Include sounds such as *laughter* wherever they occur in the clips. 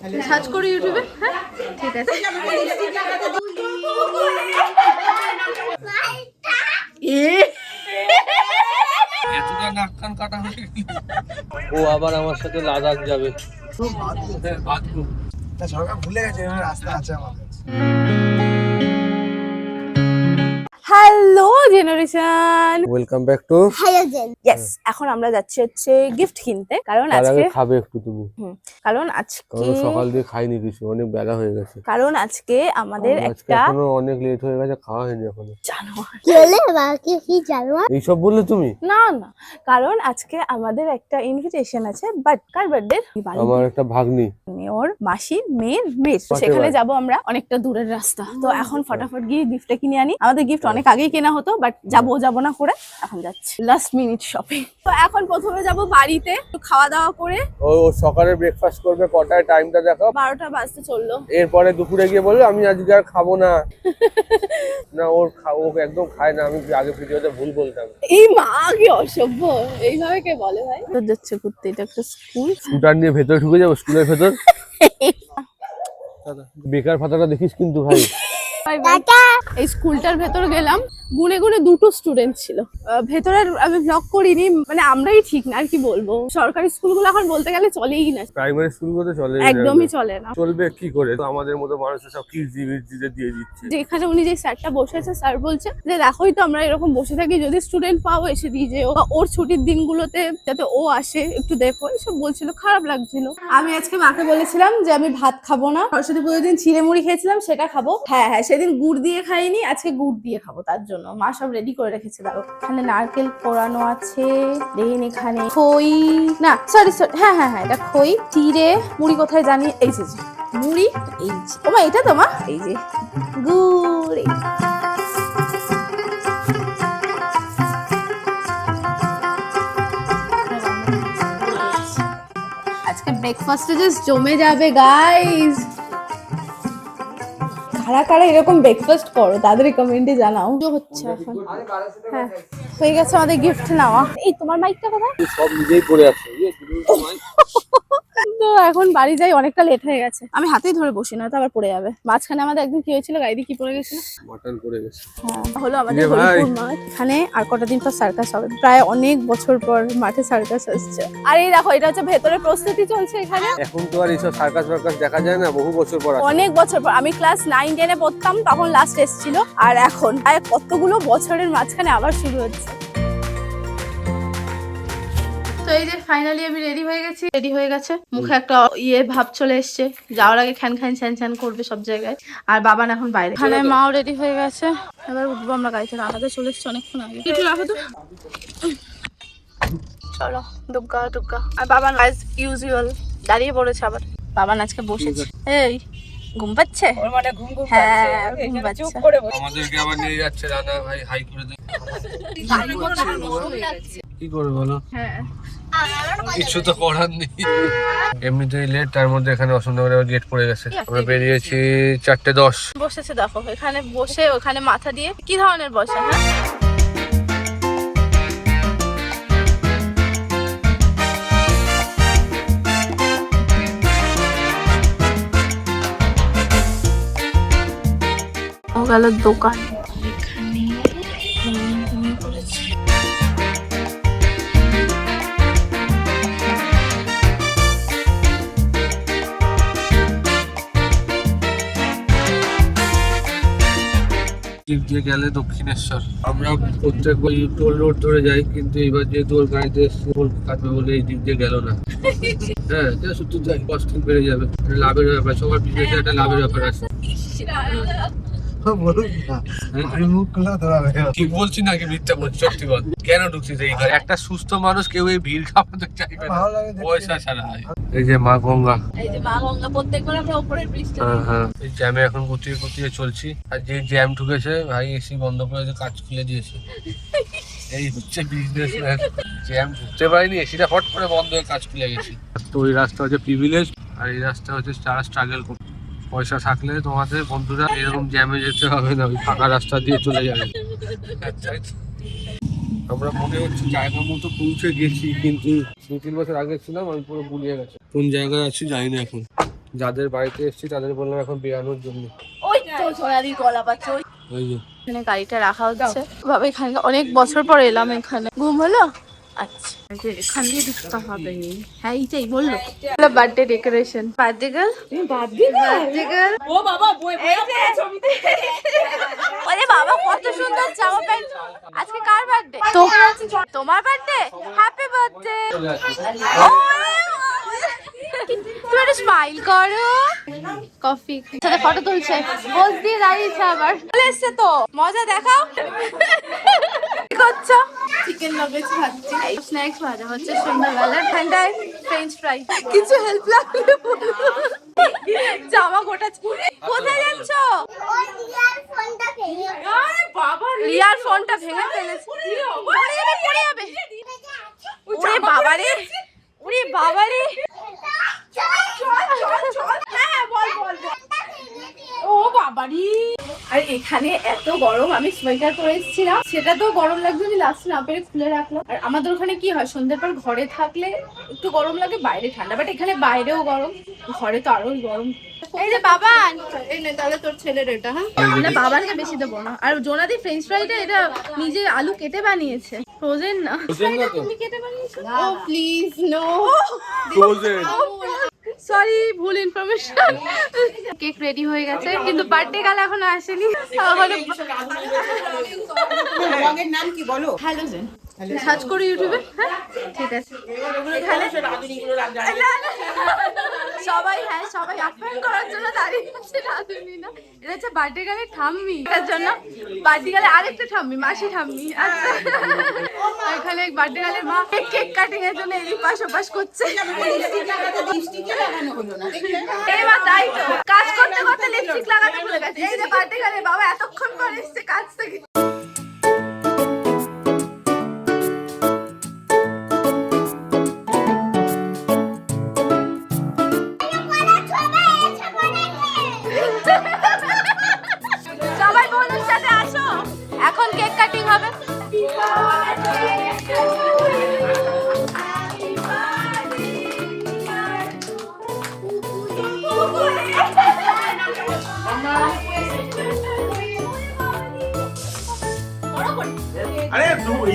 Search করি ইউটিউবে হ্যাঁ? ঠিক আছে। ও আবার আমার সাথে লাদাখ যাবে। সরকার ভুলে গেছে রাস্তা আছে আমাদের। Hello generation welcome back to yes এখন আমরা যাচ্ছি হচ্ছে গিফট কিনতে কারণ আজকে খাবে একটু তুমি। কারণ আজকে সকাল দিয়ে খাইনি কিছু অনেক বেলা হয়ে গেছে। কারণ আজকে আমাদের একটা এখনও অনেক লেট হয়ে গেছে খাওয়া হয়নি এখনও। জানোয়ার। কি বাকি কি জানোয়ার? এইসব বললে তুমি? না না কারণ আজকে আমাদের একটা ইনভিটেশন আছে বাট কার বার্থডে আমার একটা ভাগ্নি। ওর মাসির মেয়ের মেয়ের সেখানে। যাব আমরা অনেকটা দূরের রাস্তা। তো এখন ফটাফট গিয়ে গিফটটা কিনে আনি। আমাদের গিফট অনেক আগেই কেনা হতো বাট যাব যাব না করে এখন যাচ্ছি। লাস্ট মিনিট শপিং তো এখন প্রথমে যাব বাড়িতে একটু খাওয়া দাওয়া করে। ও সকালে ব্রেকফাস্ট করবে কটায়? টাইমটা দেখো বারোটা বাজতে চলল। এরপরে দুপুরে গিয়ে বলল আমি আজকে আর খাব না। *laughs* না ওর ও একদম খায় না আমি আগে ভিডিওতে ভুল বলতাম। এই মা কি অসভ্য। এইভাবে কে বলে ভাই? তো যাচ্ছে ঘুরতে এটা একটা স্কুল স্কুটার নিয়ে ভেতরে ঢুকে যাব স্কুলের ভেতর? *laughs* বেকার ফাতাটা দেখিস কিন্তু ভাই। এই স্কুলটার ভেতর গেলাম। গুনে গুনে দুটো স্টুডেন্ট ছিল। ভেতরের আমি ব্লগ করিনি মানে আমরাই ঠিক না আর কি বলব। সরকারি স্কুলগুলো এখন বলতে গেলে চলেই না। প্রাইমারি স্কুলগুলোতে চলে একদমই চলে না। চলবে কি করে? তো আমাদের মতো মানুষের সব দিয়ে দিচ্ছে। যেখানে উনি যে স্যারটা বসেছে স্যার বলছে যে দেখোই তো আমরা এরকম বসে থাকি। যদি স্টুডেন্ট পাও এসে দিয়ে যেও। বা ওর ছুটির দিনগুলোতে যাতে ও আসে একটু দেখো। এসব বলছিল খারাপ লাগছিল। আমি আজকে মাকে বলেছিলাম যে আমি ভাত খাব না। সরস্বতী পুজোর দিন চিড়ে মুড়ি খেয়েছিলাম সেটা খাব। হ্যাঁ হ্যাঁ সেদিন গুড় দিয়ে খাইনি, আজকে গুড় দিয়ে খাব, তার জন্য। মা সব রেডি করে রেখেছে দাঁড়ো এখানে নারকেল কোরানো আছে, দেন এখানে খই। না সরি সরি হ্যাঁ হ্যাঁ হ্যাঁ এটা খই চিড়ে মুড়ি কোথায় জানি? এই যে মুড়ি, এই যে। ও মা, এটা তো মা? এই যে, গুড় আজকে ব্রেকফাস্টে জাস্ট জমে যাবে গাইস কারা কারা এরকম ব্রেকফাস্ট করো তাদের কমেন্টে জানাও। কি হচ্ছে এখন। হ্যাঁ। হয়ে গেছে আমাদের গিফট নেওয়া। এই তোমার মাইকটা কোথায়? সব নিজেই পড়ে আছে তো এখন বাড়ি যাই অনেকটা লেট হয়ে গেছে। আমি হাতেই ধরে বসি না তো আবার পড়ে যাবে। মাঝখানে আমাদের একদিন কি হয়েছিল গাড়ি কি পড়ে গেছিল? মাটন করে গেছে। হ্যাঁ হলো আমাদের হরিপুর মাঠ। এখানে আর কটা দিন পর সার্কাস হবে। প্রায় অনেক বছর পর মাঠে সার্কাস আসছে আর এই দেখো এটা হচ্ছে ভেতরে প্রস্তুতি চলছে এখানে। এখন তো আর এইসব সার্কাস ফার্কাস দেখা যায় না বহু বছর পর অনেক বছর পর। আমি ক্লাস নাইন টেনে পড়তাম তখন লাস্ট এসেছিল। আর এখন প্রায় কতগুলো বছরের মাঝখানে আবার শুরু হচ্ছে। তো এই যে ফাইনালি আমি রেডি হয়ে গেছি। রেডি হয়ে গেছে। মুখে একটা ইয়ে ভাব চলে এসছে। যাওয়ার আগে খ্যান খ্যান ছ্যান ছ্যান করবে সব জায়গায়। আর বাবান এখন বাইরে। এখানে মাও রেডি হয়ে গেছে। এবার উঠবো আমরা গাড়ি থেকে আমাদের চলে এসছে অনেকক্ষণ আগে। একটু রাখো তো চলো দুগ্গা দুগ্গা। আর বাবান অ্যাজ ইউজুয়াল দাঁড়িয়ে পড়েছে আবার। বাবান আজকে বসেছে। এই ঘুম পাচ্ছে? মানে ঘুম ঘুম হ্যাঁ ঘুম পাচ্ছে। চুপ করে আমাদেরকে আবার নিয়ে যাচ্ছে দাদা ভাই হাই করে দে গাড়ি মধ্যে এখন বসে হয়ে যাচ্ছে। কি করবে বলো? হ্যাঁ। কিছু তো করার নেই। এমনিতেই লেট তার মধ্যে এখানে অসুন্দর গেট পড়ে গেছে। আমরা বেরিয়েছি চারটে দশ। বসেছে দেখো এখানে বসে ওখানে মাথা দিয়ে কি ধরনের বসে হ্যাঁ? গেল দোকান। দিক দিয়ে গেলে দক্ষিণেশ্বর। আমরা প্রত্যেক ওই টোল রোড ধরে যাই, কিন্তু এবার যেহেতু ওর গাড়িতে টোল কাটবে বলে এই দিক দিয়ে গেল না। হ্যাঁ সত্যি যাই কষ্ট বেড়ে যাবে। লাভের ব্যাপার, সবার বিজনেসে একটা লাভের ব্যাপার আছে। বলছি নাকি মিথ্যা বলছি সত্যি কেন ঢুকছিস এই ঘরে? একটা সুস্থ মানুষ কেউ এই ভিড় খাওয়াতে চাইবে না। ভালো লাগে দেখতে। পয়সা ছাড়া এই যে মা গঙ্গা। এই যে মা গঙ্গা প্রত্যেকবার আমরা উপরের ব্রিজটা হ্যাঁ হ্যাঁ। এই জ্যামে এখন গুটিয়ে গুটিয়ে চলছি। আর যে জ্যাম ঢুকেছে ভাই এসি বন্ধ করে কাজ খুলে দিয়েছে। এই হচ্ছে বিজনেস জ্যাম ঢুকতে পারিনি এসিটা হট করে বন্ধ হয়ে কাজ খুলে গেছে। তো ওই রাস্তা হচ্ছে প্রিভিলেজ আর এই রাস্তা হচ্ছে যারা স্ট্রাগল করছে। পয়সা থাকলে তোমাদের বন্ধুরা এরকম জ্যামে যেতে হবে না ওই ফাঁকা রাস্তা দিয়ে চলে যাবে। আমরা মনে হচ্ছে জায়গা মতো পৌঁছে গেছি কিন্তু দু তিন বছর আগে ছিলাম আমি পুরো গুলিয়ে গেছে। কোন জায়গায় আছি জানি না এখন। যাদের বাড়িতে এসেছি তাদের বললাম এখন বেরানোর জন্য। ওই তো সোনালি কলা পাচ্ছে ওই ওই এখানে গাড়িটা রাখা হচ্ছে। এখানে অনেক বছর পর এলাম এখানে। ঘুম হলো? আচ্ছা। এই এখান দিয়ে ঢুকতে হবে। হ্যাঁ এইটাই বলল। Birthday decoration birthday girl birthday birthday girl ও বাবা বই ওরে বাবা কত সুন্দর জামা প্যান্ট। আজকে কার বার্থডে তোমার বার্থডে হ্যাপি বার্থডে তুমি একটা স্মাইল করো। কফি। সাথে ফটো তুলছে। পোজ দিয়ে দাঁড়িয়েছে আবার। চলে এসছে তো। মজা দেখাও। কি করছ? চিকেন নাগেটস খাচ্ছি স্ন্যাক্স ভাজা হচ্ছে সন্ধ্যাবেলা। ঠান্ডায় ফ্রেঞ্চ ফ্রাই কিছু হেল্প লাগলে বলো। জামা গোটা কোথায় যাচ্ছ? রিয়ার ফোনটা ভেঙে ফেলেছে। পড়ে যাবে পড়ে যাবে। ওরে বাবারে। ওরে বাবারে। ও বাবারি। আর এখানে এত গরম আমি সোয়েটার পরে এসেছিলাম। সেটা তো গরম লাগবে আমি লাস্ট না পেরে খুলে রাখলাম। আর আমাদের ওখানে কি হয় সন্ধ্যের পর ঘরে থাকলে একটু গরম লাগে বাইরে ঠান্ডা। বাট এখানে বাইরেও গরম ঘরে তো আরোই গরম। এই যে বাবান। এই নে তাহলে তোর ছেলের এটা হ্যাঁ? না বাবানকে বেশি দেবো না। আর জোনাদি ফ্রেঞ্চ ফ্রাইটা এটা নিজে আলু কেটে বানিয়েছে। ফ্রোজেন না। Frozen না তো? তুমি কেটে বানিয়েছো? ও প্লিজ নো ফ্রোজেন সরি ভুল ইনফরমেশন কেক রেডি হয়ে গেছে কিন্তু বার্থডে গাল এখনও আসেনি। তাহলে নাম কি বলো? হ্যালোজেন সার্চ করি ইউটিউবে হ্যাঁ? ঠিক আছে। সবাই হ্যাঁ সবাই আপ্যায়ন করার জন্য দাঁড়িয়ে আছে রাধুনি না এটা বার্থডে গালে ঠাম্মি। এটার জন্য বার্থডে গালে আরেকটা ঠাম্মি, মাসি ঠাম্মি আচ্ছা এখানে বার্থডে গালে মা কেক কাটিং এর জন্য এই পাশ ওপাশ করছে। এবার তাই তো। কাজ করতে করতে লিপস্টিক লাগাতে ভুলে গেছে। এই যে বার্থডে গালে বাবা এতক্ষণ পর এসছে কাজ থেকে।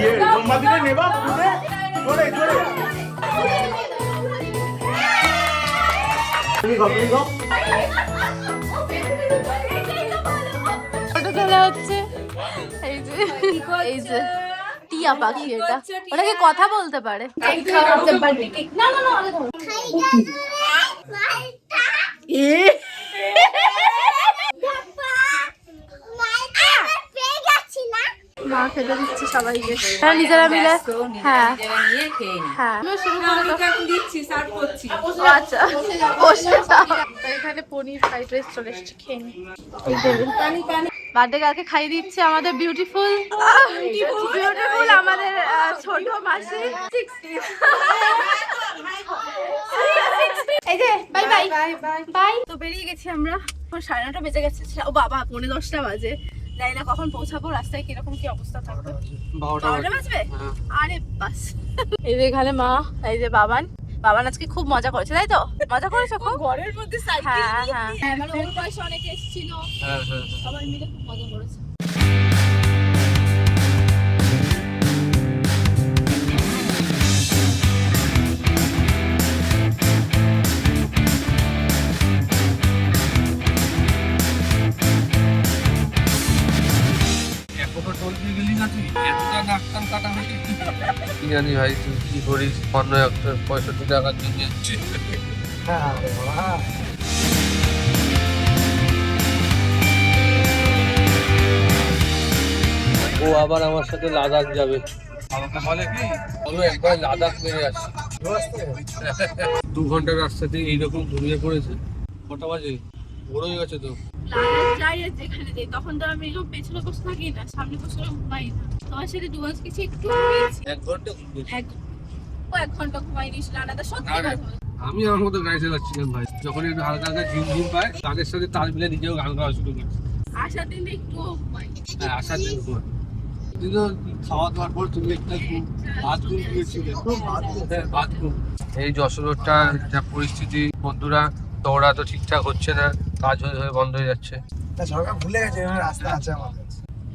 দু- ইয়ে জন্মদিনে নেবা পুরে জোরে জোরে তুমি গো তুমি গো ফটো তোলা হচ্ছে। এই যে এই যে। টিয়া পাখি এটা। ওটাকে কথা বলতে পারে। না না না আগে ধরো। মা খেতে দিচ্ছে সবাইকে তারা নিজেরা মিলে হ্যাঁ নিয়ে খেয়ে নি। হ্যাঁ। শুরু করে দাও। দিচ্ছি সার্ভ করছি। আচ্ছা। বসে যাও। তো এখানে পনির ফ্রাইড রাইস চলে এসেছে খেয়ে নি। বার্থডে কালকে খাইয়ে দিচ্ছে আমাদের বিউটিফুল বিউটিফুল আমাদের ছোট মাসি। এই যে বাই বাই বাই বাই তো বেরিয়ে গেছি আমরা। সাড়ে নটা বেজে গেছে। ও বাবা পৌনে দশটা বাজে। জানি না কখন পৌঁছাবো রাস্তায় কীরকম কি অবস্থা থাকবে। বারোটা বাজবে? হ্যাঁ। আরে বাস। এই যে এখানে মা এই যে বাবান। বাবান আজকে খুব মজা করেছে তাই তো? মজা করেছ খুব? ঘরের মধ্যে হ্যাঁ হ্যাঁ। হ্যাঁ মানে ওর বয়সে অনেকে এসেছিল। হ্যাঁ হ্যাঁ হ্যাঁ। সবাই মিলে খুব মজা করেছে। জানি ভাই, তুই কি করিস? অন্য একটা পঁয়ষট্টি টাকার জন্য যাচ্ছে হ্যাঁ ও আবার আমার সাথে লাদাখ যাবে। কি? বলো একবার লাদাখ মেরে আসি দু ঘণ্টার রাস্তাতে এইরকম ঘুমিয়ে পড়েছে। কটা বাজে? বড় হয়ে গেছে তো। যাই আর যেখানে যাই। তখন তো আমি এরকম পেছনে বসে থাকি না সামনে বসে ঘুমাই না। তোমার সাথে দু মাস কিছু একটু ঘুমিয়েছি। এক ঘণ্টা ঘুমিয়েছি। এক ও এক ঘণ্টা ঘুমাই নিস সত্যি কথা। আমি আমার মতো গাড়ি চালাচ্ছিলাম ভাই। যখন একটু হালকা হালকা ঝিম ঝিম পায় তাদের সাথে তাল মিলে নিজেও গান গাওয়া শুরু করছি আসার দিনে একটু হ্যাঁ আসার দিন ঘুমাই। খাওয়া দাওয়ার পর তুমি একটা ঘুম দিয়েছিলে। হ্যাঁ, ভাত এই যশোরটা যা পরিস্থিতি বন্ধুরা তো ওরা তো ঠিকঠাক হচ্ছে না কাজ হয়ে হয়ে বন্ধ হয়ে যাচ্ছে। সরকার ভুলে গেছে রাস্তা আছে আমাদের।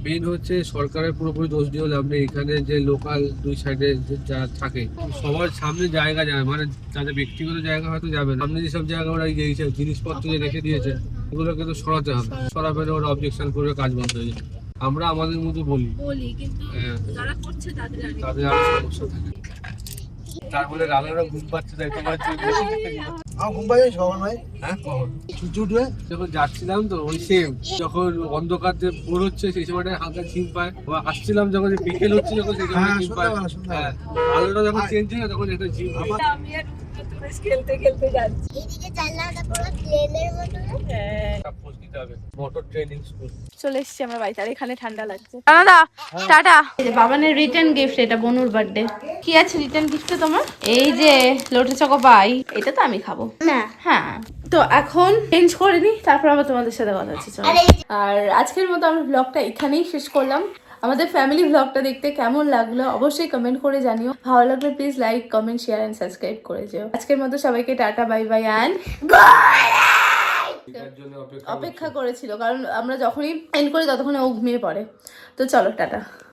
মেইন হচ্ছে সরকারের পুরোপুরি দোষ দিয়েও লাভ নেই এখানে যে লোকাল দুই সাইডে যারা থাকে সবার সামনে জায়গা যাবে মানে তাদের ব্যক্তিগত জায়গা হয়তো যাবে না। সামনে যেসব জায়গা ওরা এইসব জিনিসপত্র যে রেখে দিয়েছে এগুলোকে তো সরাতে হবে। সরাবে ওরা অবজেকশন করবে কাজ বন্ধ হয়ে যাবে। আমরা আমাদের মতো বলি। বলি কিন্তু হ্যাঁ। তাদের আরও সমস্যা থাকে। তারপরে রানারা ঘুম পাচ্ছে তাই তোমার হ্যাঁ? যখন যাচ্ছিলাম তো ওই সেম যখন অন্ধকার যে ভোর হচ্ছে সেই সময়টা হালকা ঝিম পায়। বা আসছিলাম যখন যে বিকেল হচ্ছে যখন সেই সময় হ্যাঁ, ঝিম পায়। হ্যাঁ আলোটা যখন চেঞ্জ হয় তখন একটা ঝিম পায় এদিকে জানলাটা পুরো প্লেনের মতো সব খোঁজ নিতে হবে। মোটর ট্রেনিং স্কুল চলে এসেছি আমরা বাড়িতে আর এখানে ঠান্ডা লাগছে। দাদা টাটা। এই যে বাবানের রিটার্ন গিফট এটা বনুর বার্থডে কি আছে রিটার্ন গিফটে তোমার? এই যে লোটে চকো পাই এটা তো আমি খাব। না। হ্যাঁ। তো এখন চেঞ্জ করে নি তারপর আবার তোমাদের সাথে কথা হচ্ছে চলো। আর আজকের মতো আমরা ব্লগটা এখানেই শেষ করলাম। আমাদের ফ্যামিলি ব্লগটা দেখতে কেমন লাগল অবশ্যই কমেন্ট করে জানিও। ভালো লাগলে please like comment share and subscribe করে যেও। আজকের মতো সবাইকে টাটা বাই বাই অ্যান্ড অপেক্ষা করেছিল কারণ আমরা যখনই এন্ড করি ততক্ষণে ও ঘুমিয়ে পড়ে। তো চলো টাটা।